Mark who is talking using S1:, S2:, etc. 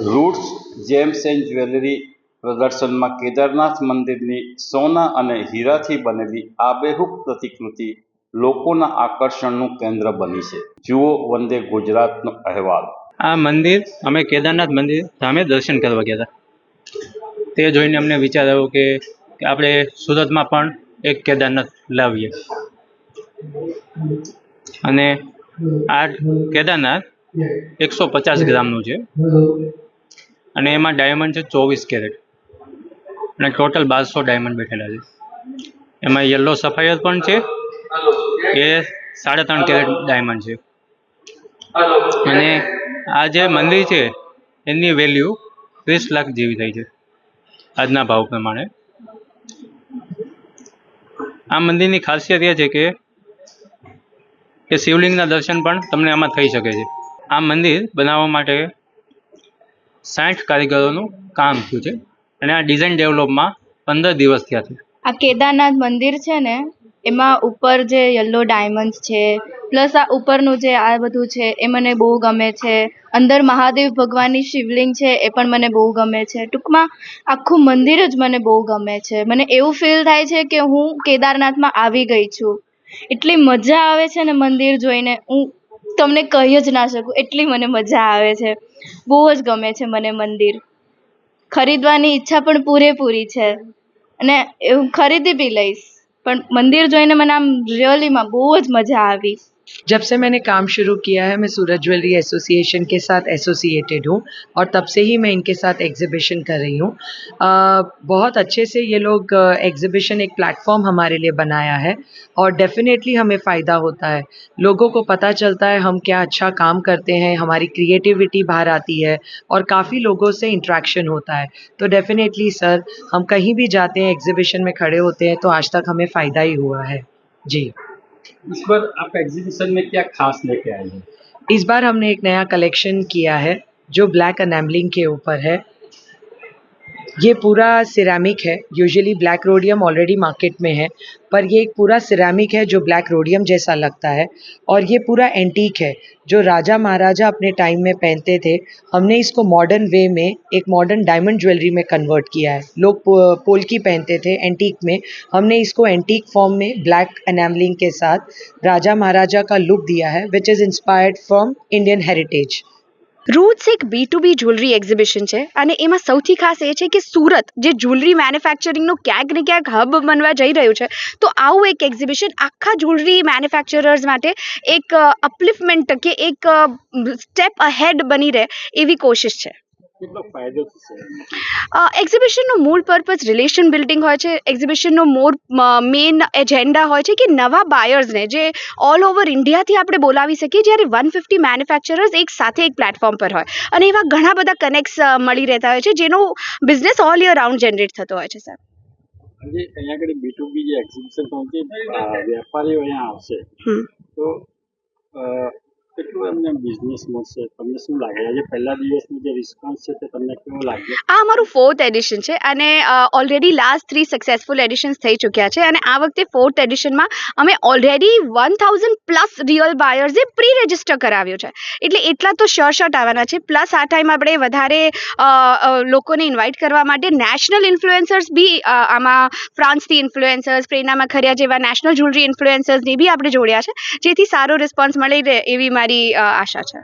S1: Roots, gems and jewellery પ્રદર્શનમાં કેદારનાથ મંદિરની સોના અને હીરાથી બનેલી આબેહૂબ પ્રતિકૃતિ લોકોના આકર્ષણનું કેન્દ્ર બની છે. જુઓ વંદે ગુજરાતનો અહેવાલ.
S2: આ મંદિર, અમે કેદારનાથ મંદિર ધામે દર્શન કરવા ગયા હતા. તે જોઈને અમને વિચાર આવ્યો કે આપણે સુરતમાં પણ એક કેદારનાથ લાવીએ. અને આ કેદારનાથ એકસો પચાસ ગ્રામનું છે. અને એમાં ડાયમંડ છે ચોવીસ કેરેટ અને ટોટલ બારસો ડાયમંડ બેઠેલા છે. એમાં યલો સફાયર પણ છે. એ સાડા ત્રણ કેરેટ ડાયમંડ છે. અને આ જે મંદિર છે, એની વેલ્યુ ત્રીસ લાખ જેવી થઈ છે. આજના ભાવ પ્રમાણે. આ મંદિરની ખાસિયત એ છે કે કે શિવલિંગના દર્શન પણ તમને આમાં થઈ શકે છે. આ મંદિર બનાવવા માટે સાઠ કારીગરોનું કામ થયું છે. અને આ ડિઝાઇન ડેવલપમાં પંદર દિવસ થયા છે.
S3: આ કેદારનાથ મંદિર છે ને, એમાં ઉપર જે યલો ડાયમંડ્સ છે પ્લસ આ ઉપરનું જે આ બધું છે, એ મને બહુ ગમે છે. અંદર મહાદેવ ભગવાનની શિવલિંગ છે, એ પણ મને બહુ ગમે છે. ટૂંકમાં આખું મંદિર જ મને બહુ ગમે છે. મને એવું ફીલ થાય છે કે હું કેદારનાથમાં આવી ગઈ છું. એટલી મજા આવે છે ને મંદિર જોઈને. હું તમને કહી જ ના શકું. એટલી મને મજા આવે છે. બહુ જ ગમે છે મને મંદિર. ખરીદવાની ઈચ્છા પણ પૂરેપૂરી છે. અને એવું ખરીદી બી લઈશ. પણ મંદિર જોઈને મને આમ રિયલીમાં બહુ જ મજા આવી.
S4: जब से मैंने काम शुरू किया है, मैं सूरज ज्वेलरी एसोसिएशन के साथ एसोसिएटेड हूँ और तब से ही मैं इनके साथ एग्जीबिशन कर रही हूँ। बहुत अच्छे से ये लोग एग्जीबिशन एक प्लेटफॉर्म हमारे लिए बनाया है और डेफिनेटली हमें फ़ायदा होता है। लोगों को पता चलता है हम क्या अच्छा काम करते हैं, हमारी क्रिएटिविटी बाहर आती है और काफ़ी लोगों से इंट्रैक्शन होता है। तो डेफिनेटली सर हम कहीं भी जाते हैं एग्जिबिशन में खड़े होते हैं तो आज तक हमें फ़ायदा ही हुआ है। जी।
S5: इस बार आप एग्जीबिशन में क्या खास लेके आए हैं
S4: इस बार हमने एक नया कलेक्शन किया है जो ब्लैक एनेमलिंग के ऊपर है ये पूरा सिरेमिक है। Usually black rhodium already market में है, पर ये एक पूरा सिरेमिक है जो ब्लैक रोडियम जैसा लगता है और ये पूरा एंटीक है, जो राजा महाराजा अपने टाइम में पहनते थे। हमने इसको मॉडर्न वे में, एक मॉडर्न डायमंड ज्वेलरी में कन्वर्ट किया है। लोग पोलकी पहनते थे एंटीक में। हमने इसको एंटीक फॉर्म में ब्लैक एनेमलिंग के साथ राजा महाराजा का लुक दिया है which is inspired from Indian heritage
S6: roots એક B to B jewellery exhibition છે અને એમાં સૌથી ખાસ એ છે કે સુરત જે જ્વેલરી મેન્યુફેક્ચરિંગનું ક્યાંક ને ક્યાંક હબ બનવા જઈ રહ્યું છે, તો આવું એક એક્ઝિબિશન આખા જ્વેલરી મેન્યુફેક્ચરર્સ માટે એક અપલિફમેન્ટ કે એક સ્ટેપ અહેડ બની રહે એવી કોશિશ છે.
S5: કેટલો ફાયદો થશે?
S6: એક્ઝિબિશનનો મૂળ પર્પઝ રિલેશન બિલ્ડિંગ હોય છે. એક્ઝિબિશનનો મોર મેઇન એજન્ડા હોય છે કે નવા બાયર્સને જે ઓલ ઓવર ઇન્ડિયાથી આપણે બોલાવી શકીએ જ્યારે વન ફિફ્ટી મેન્યુફેક્ચરર્સ એક સાથે એક પ્લેટફોર્મ પર હોય. અને એવા ઘણા બધા કનેક્ટ્સ મળી રહેતા હોય છે જેનો business all year round generate થતો હોય છે સર
S5: આજે અહીંયા આગળ બી ટુ બી જે એક્ઝિબિશન વેપારીઓ અહીંયા આવશે. તો એમને બિઝનેસ મળશે. તમને શું લાગે? આજે પહેલા દિવસનો જે રિસ્પોન્સ છે તે તમને કેવો લાગ્યો?
S6: આ અમારું ફોર્થ એડિશન છે અને already last three successful editions થઈ ચૂક્યા છે અને આ વખતે ફોર્થ એડિશનમાં અમે already one thousand plus real બાયર્સે pre register કરાવ્યું છે. એટલે એટલા તો શ્યોર શોટ આવવાના છે. પ્લસ આ ટાઈમ આપણે વધારે લોકોને ઇન્વાઇટ કરવા માટે નેશનલ ઇન્ફ્લુએન્સર્સ બી આમાં ફ્રાન્સથી ઇન્ફ્લુએન્સર્સ પ્રેરણામાં ખર્યા જેવા નેશનલ જ્વેલરી ઇન્ફ્લુએન્સર્સની બી આપણે જોડ્યા છે. જેથી સારો રિસ્પોન્સ મળી રહે એવી મારી আশা আছে